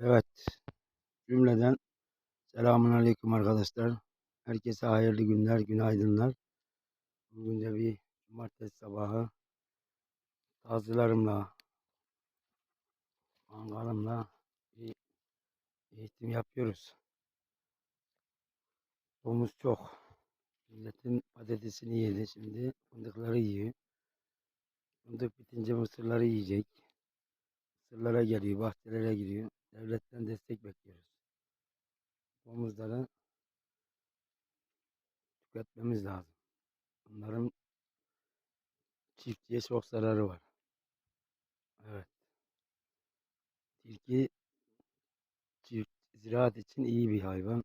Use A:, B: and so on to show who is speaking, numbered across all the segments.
A: Evet. Cümleden selamun aleyküm arkadaşlar. Herkese hayırlı günler, günaydınlar. Bugün de bir cumartesi sabahı tazılarımla, mangalımla bir eğitim yapıyoruz. Domuz çok. Milletin patatesini yedi. Şimdi fındıkları yiyor. Fındık bitince mısırları yiyecek. Mısırlara geliyor, bahçelere giriyor. Devletten destek bekliyoruz. Domuzları tüketmemiz lazım. Bunların çiftçiye çok zararı var. Evet. Tilki çift ziraat için iyi bir hayvan.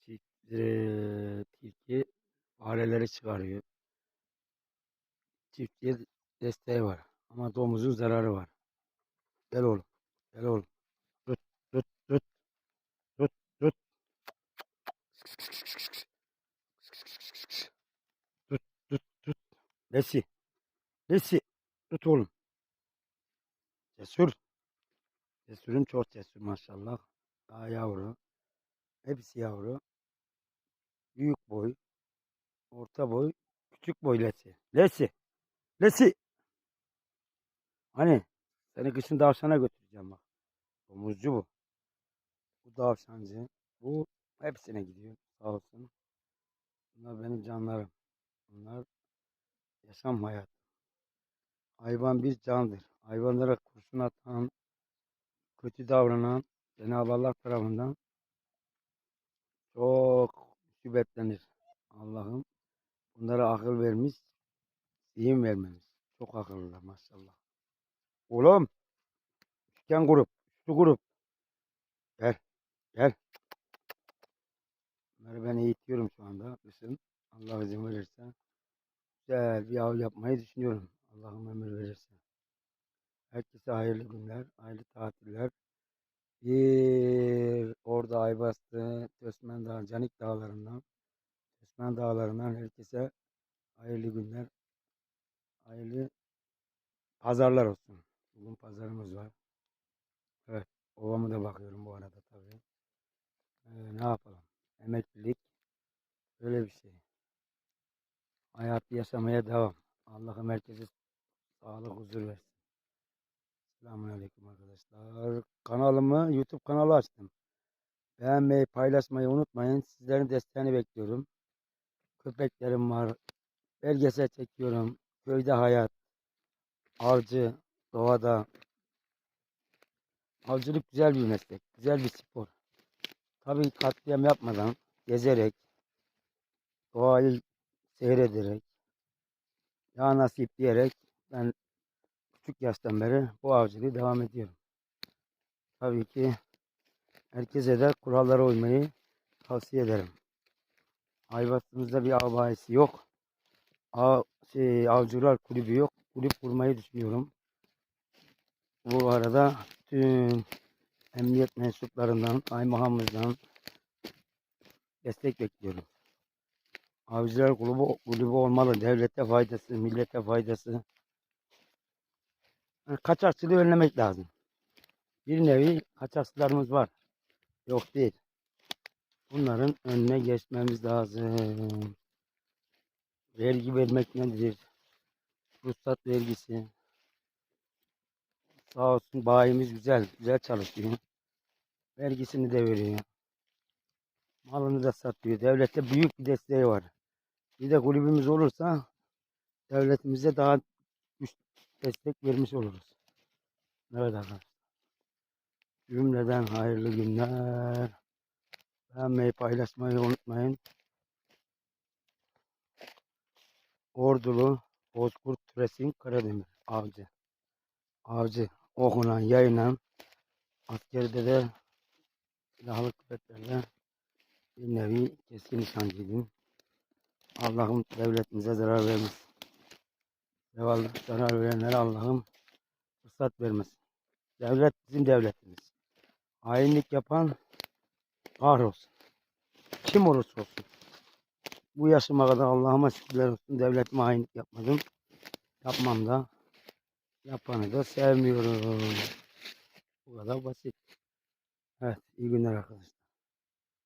A: Çift, eee, tilki fareleri çıkarıyor. Çiftçiye desteği var. Ama domuzun zararı var. Gel oğlum. Gel oğlum. Tut, tut, tut, tut, tut. Tut, tut, tut. Lesi. Lesi. Tut oğlum. Cesur. Cesur'um çok cesur maşallah. Daha yavru. Hepsi yavru. Büyük boy. Orta boy. Küçük boy Lesi. Lesi. Lesi. Hani seni kışın tavşana götüreceğim bak. Domuzcu bu. Bu tavşancı. Bu hepsine gidiyor. Sağ olsun. Bunlar benim canlarım. Bunlar yaşam hayat. Hayvan bir candır. Hayvanlara kurşun atan, kötü davranan Cenab-ı Allah tarafından çok müsibetlenir. Allah'ım bunlara akıl vermiş, zihin vermemiş. Çok akıllılar maşallah. Oğlum, üçgen grup, şu grup. Gel, gel. Bunları ben eğitiyorum şu anda. Kışın Allah izin verirse. Güzel bir av yapmayı düşünüyorum. Allah'ım ömür verirse. Herkese hayırlı günler, hayırlı tatiller. Bir orada Aybastı, Tösmen Dağı, Canik Dağları'ndan, Tösmen Dağları'ndan herkese hayırlı günler, hayırlı pazarlar olsun. Bugün pazarımız var. Evet, ovamı da bakıyorum bu arada tabii. Ee, ne yapalım? Emeklilik öyle bir şey. Hayatı yaşamaya devam. Allah'ım herkese sağlık, huzur versin. Selamünaleyküm arkadaşlar. Kanalımı, YouTube kanalı açtım. Beğenmeyi, paylaşmayı unutmayın. Sizlerin desteğini bekliyorum. Köpeklerim var. Belgesel çekiyorum. Köyde hayat. Avcı, doğada. Avcılık güzel bir meslek. Güzel bir spor. Tabii katliam yapmadan, gezerek, doğayı seyrederek, ya nasip diyerek ben küçük yaştan beri bu avcılığı devam ediyorum. Tabii ki herkese de kurallara uymayı tavsiye ederim. Ayvasımızda bir av bahisi yok. Av, şey, avcılar kulübü yok. Kulüp kurmayı düşünüyorum. Bu arada tüm emniyet mensuplarından, kaymakamımızdan destek bekliyorum. Avcılar kulübü, kulübü olmalı. Devlete faydası, millete faydası. Yani kaçakçılığı önlemek lazım. Bir nevi kaçakçılarımız var. Yok değil. Bunların önüne geçmemiz lazım. Vergi vermek nedir? Ruhsat vergisi. Sağ olsun bayimiz güzel, güzel çalışıyor. Vergisini de veriyor. Malını da satıyor. Devlette büyük bir desteği var. Bir de kulübümüz olursa devletimize daha üst destek vermiş oluruz. Evet arkadaşlar. Cümleden hayırlı günler. Beğenmeyi paylaşmayı unutmayın. Ordulu Bozkurt Türesin Karademir Avcı. Avcı okunan yayınan askerde de silahlı kuvvetlerle bir nevi keskin nişancıydım. Allah'ım devletimize zarar vermesin. Zarar, verenlere Allah'ım fırsat vermesin. Devlet bizim devletimiz. Hainlik yapan kahrolsun. Kim olursa olsun. Bu yaşıma kadar Allah'ıma şükürler olsun devletime hainlik yapmadım. Yapmam da. Yapanı da sevmiyorum. Bu kadar basit. Evet, iyi günler arkadaşlar.